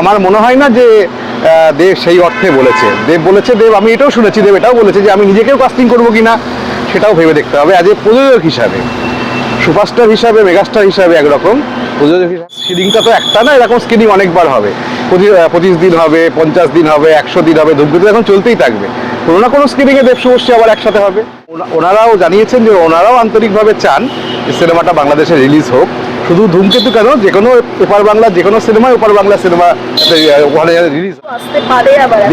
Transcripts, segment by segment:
আমার মনে হয় না যে দেব সেই অর্থে বলেছে। দেব বলেছে, দেব, আমি এটাও শুনেছি, দেব এটাও বলেছে যে আমি নিজেকেও কাস্টিং করব কিনা, সেটাও ভেবে দেখতে হবে। আজ এ প্রযোজক হিসাবে সুপারস্টার হিসাবে মেগাস্টার হিসাবে একরকম। প্রযোজক হিসাবে স্ক্রিনিংটা তো একটা না, এরকম স্ক্রিনিং অনেকবার হবে। পঁচিশ দিন হবে, পঞ্চাশ দিন হবে, একশো দিন হবে ধূমকেতু এখন চলতেই থাকবে। কোনো না কোনো স্ক্রিনিংয়ে দেব শুভশ্রী আবার একসাথে হবে। ওনারাও জানিয়েছেন যে ওনারাও আন্তরিকভাবে চান সিনেমাটা বাংলাদেশে রিলিজ হোক। শুধু ধূমকেতু কেন? যে কোনো এপার বাংলা যে কোনো সিনেমা ওপার বাংলা সিনেমা ওখানে রিলিজ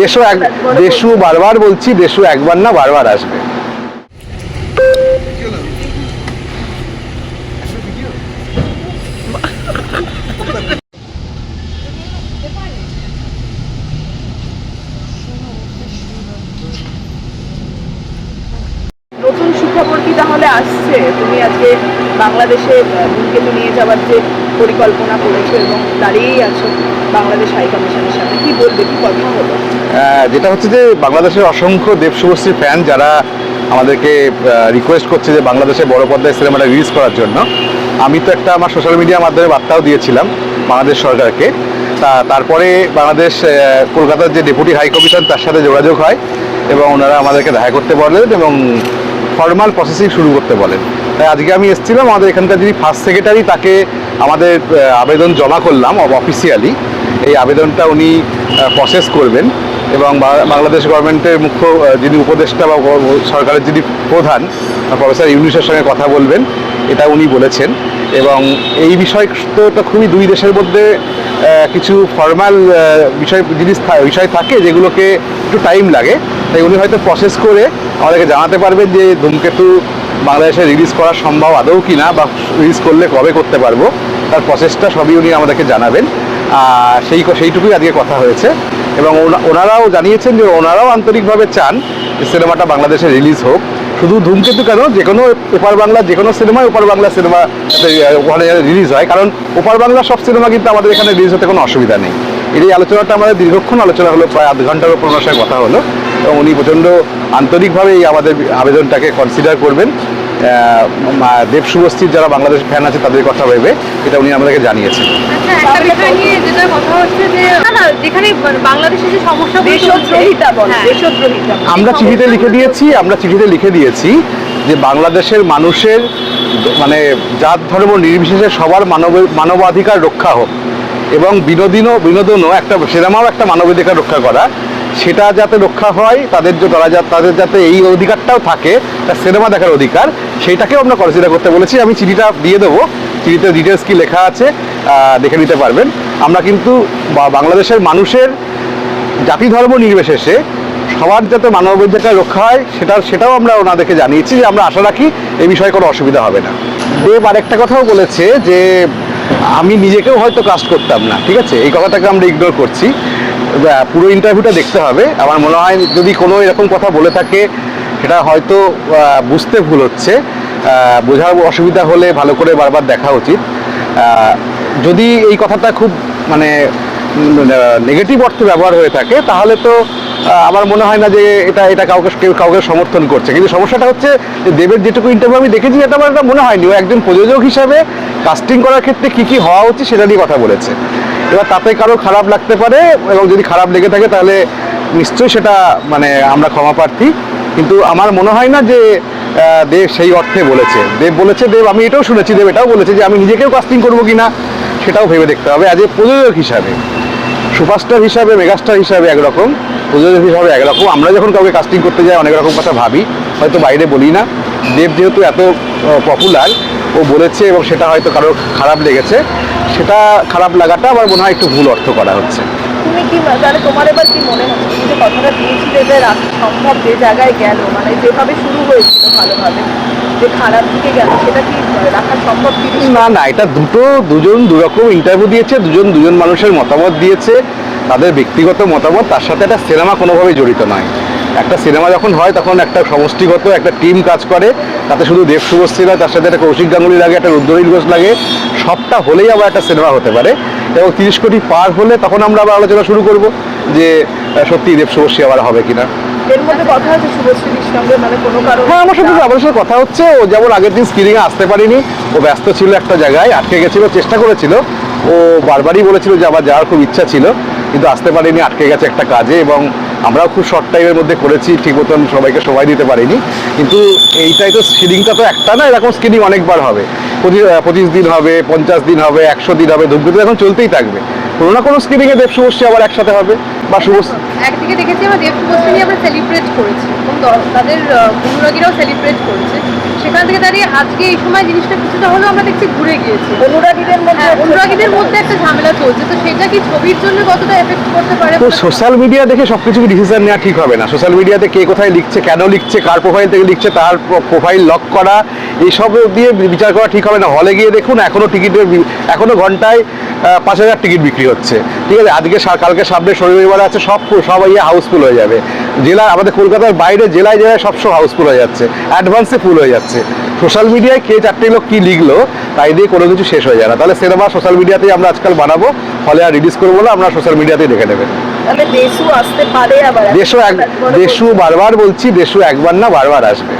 দেশও এক দেশু বারবার বলছি দেশু একবার না বারবার আসবে। তাহলে আসছে, তুমি আজকে বাংলাদেশে ধূমকেতু নিয়ে যাওয়ার যে পরিকল্পনা করেছ এবং দাঁড়িয়েই আছো বাংলাদেশ হাই কমিশনের সাথে কি বলবে, কি কথা হলো? যেটা হচ্ছে যে বাংলাদেশের অসংখ্য দেব শুভশ্রী ফ্যান যারা আমাদেরকে রিকোয়েস্ট করছে যে বাংলাদেশে বড় পর্দায় সিনেমাটা রিলিজ করার জন্য, আমি তো একটা আমার সোশ্যাল মিডিয়ার মাধ্যমে বার্তাও দিয়েছিলাম বাংলাদেশ সরকারকে। তা, তারপরে বাংলাদেশ কলকাতার যে ডেপুটি হাই কমিশন তার সাথে যোগাযোগ হয় এবং ওনারা আমাদেরকে দেখা করতে বলেন এবং ফর্মাল প্রসেসিং শুরু করতে বলেন তাই আজকে আমি এসেছিলাম, আমাদের এখানকার যিনি ফার্স্ট সেক্রেটারি তাকে আমাদের আবেদন জমা করলাম অফিসিয়ালি এই আবেদনটা উনি প্রসেস করবেন। এবং বাংলাদেশ গভর্নমেন্টের মুখ্য যিনি উপদেষ্টা বা সরকারের যিনি প্রধান, প্রফেসর ইউনুসের সঙ্গে কথা বলবেন, এটা উনি বলেছেন। এবং এই বিষয় তো খুবই দুই দেশের মধ্যে কিছু ফর্মাল বিষয়, জিনিস বিষয় থাকে যেগুলোকে একটু টাইম লাগে। তাই উনি হয়তো প্রসেস করে আমাদেরকে জানাতে পারবেন যে ধূমকেতু বাংলাদেশে রিলিজ করা সম্ভব আদৌ কি না বা রিলিজ করলে কবে করতে পারব। তার প্রসেসটা সবই উনি আমাদেরকে জানাবেন। সেই সেইটুকুই আজকে কথা হয়েছে। এবং ওনারাও জানিয়েছেন যে ওনারাও আন্তরিকভাবে চান সিনেমাটা বাংলাদেশে রিলিজ হোক। শুধু ধূমকেতু কেন? যে কোনো ওপার বাংলা যে কোনো সিনেমায় ওপার বাংলা সিনেমা ওখানে রিলিজ হয়। কারণ ওপার বাংলা সব সিনেমা কিন্তু আমাদের এখানে রিলিজ হতে কোনো অসুবিধা নেই। এই আলোচনাটা আমাদের দীর্ঘক্ষণ আলোচনা হলো, প্রায় আধ ঘণ্টার উপর কথা হলো। এবং উনি প্রচণ্ড আন্তরিকভাবে এই আমাদের আবেদনটাকে কনসিডার করবেন। দেব শুভশ্রীর যারা বাংলাদেশ ফ্যান আছে তাদের কথা ভেবে এটা উনি আমাদেরকে জানিয়েছেন। আচ্ছা একটা বিষয় নিয়ে যেটা কথা হচ্ছে যে না না যেখানে বাংলাদেশে যে সমস্যা দেশদ্রোহিতা বল হ্যাঁ। আমরা চিঠিতে লিখে দিয়েছি আমরা চিঠিতে লিখে দিয়েছি যে বাংলাদেশের মানুষের মানে জাত ধর্ম নির্বিশেষে সবার মানব মানবাধিকার রক্ষা হোক এবং বিনোদিনও বিনোদনও একটা সিনেমাও একটা মানবাধিকার রক্ষা করা সেটা যাতে রক্ষা হয়, তাদের যে তারা তাদের যাতে এই অধিকারটাও থাকে তার সিনেমা দেখার অধিকার, সেইটাকেও আমরা কনসিডার করতে বলেছি। আমি চিঠিটা দিয়ে দেবো। চিঠিতে ডিটেলস কি লেখা আছে দেখে নিতে পারবেন। আমরা কিন্তু বাংলাদেশের মানুষের জাতি ধর্ম নির্বিশেষে সবার যাতে মানবাধিকার রক্ষা হয় সেটা সেটাও আমরা ওনাদেরকে জানিয়েছি যে আমরা আশা রাখি এই বিষয়ে কোনো অসুবিধা হবে না। দেব আরেকটা কথাও বলেছে যে, আমি নিজেকেও হয়তো কাস্ট করতাম না, ঠিক আছে? এই কথাটাকে আমরা ইগনোর করছি। পুরো ইন্টারভিউটা দেখতে হবে। আমার মনে হয় যদি কোনো এরকম কথা বলে থাকে, সেটা হয়তো বুঝতে ভুল হচ্ছে। বোঝার অসুবিধা হলে ভালো করে বারবার দেখা উচিত। যদি এই কথাটা খুব মানে নেগেটিভ অর্থে ব্যবহার হয়ে থাকে, তাহলে তো আমার মনে হয় না যে এটা এটা কাউকে, কেউ কাউকে সমর্থন করছে। কিন্তু সমস্যাটা হচ্ছে যে দেবের যেটুকু ইন্টারভিউ আমি দেখেছি, এটা আমার এটা মনে হয়নি। ও একজন প্রযোজক হিসাবে কাস্টিং করার ক্ষেত্রে কি কি হওয়া উচিত, সেটা নিয়ে কথা বলেছে। এবার তাতে কারও খারাপ লাগতে পারে এবং যদি খারাপ লেগে থাকে তাহলে নিশ্চয়ই সেটা মানে আমরা ক্ষমা প্রার্থী। কিন্তু আমার মনে হয় না যে দেব সেই অর্থে বলেছে। দেব বলেছে, দেব, আমি এটাও শুনেছি, দেব এটাও বলেছে যে আমি নিজেকেও কাস্টিং করব কিনা সেটাও ভেবে দেখতে হবে। অ্যাজ এ প্রযোজক হিসাবে সুপারস্টার হিসাবে মেগাস্টার হিসাবে একরকম, প্রযোজক হিসাবে একরকম। আমরা যখন কাউকে কাস্টিং করতে যাই, অনেক রকম কথা ভাবি, হয়তো বাইরে বলি না। দেব যেহেতু এত পপুলার ও বলেছে এবং সেটা হয়তো কারও খারাপ লেগেছে। সেটা খারাপ লাগাটা আমার মনে হয় একটু ভুল অর্থ করা হচ্ছে। তুমি কি তাহলে তোমার এবার কি মনে হচ্ছে? তুমি যে কথাটা দিয়েছিলে যে সম্ভব যে জায়গায় গেল মানে যেভাবে শুরু হয়েছিল ভালোভাবে যে খারাপ দিকে গেল সেটা কি রাখা সম্ভব কি? না না এটা দুটো দুজন দুরকম ইন্টারভিউ দিয়েছে দুজন দুজন মানুষের মতামত দিয়েছে তাদের ব্যক্তিগত মতামত তার সাথে একটা সিনেমা কোনোভাবেই জড়িত নয়। একটা সিনেমা যখন হয় তখন একটা সমষ্টিগত একটা টিম কাজ করে। তাতে শুধু দেব শুভশ্রী নয় তার সাথে একটা কৌশিক গাঙ্গুলি লাগে একটা রুদ্রনীল ঘোষ লাগে। সবটা হলেই আবার একটা সিনেমা হতে পারে। এবং তিরিশ কোটি পার হলে তখন আমরা আবার আলোচনা শুরু করব যে সত্যি দেব শুভশ্রী আবার হবে কিনা। মানে হ্যাঁ আমার সাথে আমাদের সাথে কথা হচ্ছে ও যেমন আগের দিন স্ক্রিনিংয়ে আসতে পারিনি ও ব্যস্ত ছিল একটা জায়গায় আটকে গেছিল চেষ্টা করেছিল। ও বারবারই বলেছিল যে আবার যাওয়ার খুব ইচ্ছা ছিল কিন্তু আসতে পারিনি আটকে গেছে একটা কাজে এবং আমরাও খুব শর্ট টাইমের মধ্যে করেছি, ঠিক মতন সবাইকে সময় দিতে পারিনি। কিন্তু এইটাই তো স্কিনিংটা তো একটা না, এরকম স্ক্রিনিং অনেকবার হবে। পঁচিশ দিন হবে, পঞ্চাশ দিন হবে, একশো দিন হবে ধূপগুড়ি এখন চলতেই থাকবে। কোনো না কোনো স্ক্রিনিংয়ে দেব শুভশ্রী আবার একসাথে হবে, বা শুভশ্রী একদিকে দেখেছি আমরা দেব শুভশ্রী আমরা সেলিব্রেট করেছি এবং তাদের অনুরাগীরাও সেলিব্রেট করেছে। সেখান থেকে দাঁড়িয়ে আজকে এই সময় জিনিসটা কিছুটা হলেও আমরা দেখছি ঘুরে গিয়েছে। অনুরাগীদের মধ্যে হ্যাঁ অনুরাগীদের মধ্যে একটা ঝামেলা চলছে তো সেটা কি ছবির জন্য কতটা এফেক্ট করতে পারে? তো সোশ্যাল মিডিয়া দেখে সব কিছু ডিসিশন নেওয়া ঠিক হবে না? সোশ্যাল মিডিয়াতে কে কোথায় লিখছে কেন লিখছে কার প্রোফাইল থেকে লিখছে তার প্রোফাইল লক করা এইসব দিয়ে বিচার করা ঠিক হবে না। হলে গিয়ে দেখুন এখনও টিকিটের বি- এখনও ঘন্টায় পাঁচ হাজার টিকিট বিক্রি হচ্ছে। ঠিক আছে আজকে সা- কালকে সামনে শনিবার আছে সব ফুল- ইয়ে হাউসফুল হয়ে যাবে। জেলা আমাদের কলকাতার বাইরে জেলায় জেলায় সব সব হাউসফুল হয়ে যাচ্ছে। অ্যাডভান্সে ফুল হয়ে যাচ্ছে। সোশ্যাল মিডিয়ায় কে চারটে লোক কী লিখলো তাই দিয়ে কোনো কিছু শেষ হয়ে যায় না। তাহলে সিনেমা সোশ্যাল মিডিয়াতেই আমরা আজকাল বানাবো। ফলে আর রিলিজ করব না আমরা সোশ্যাল মিডিয়াতেই দেখে নেবেন দেশু আসতে পারে আবার। দেশও দেশু বারবার বলছি দেশু একবার না বারবার আসবে।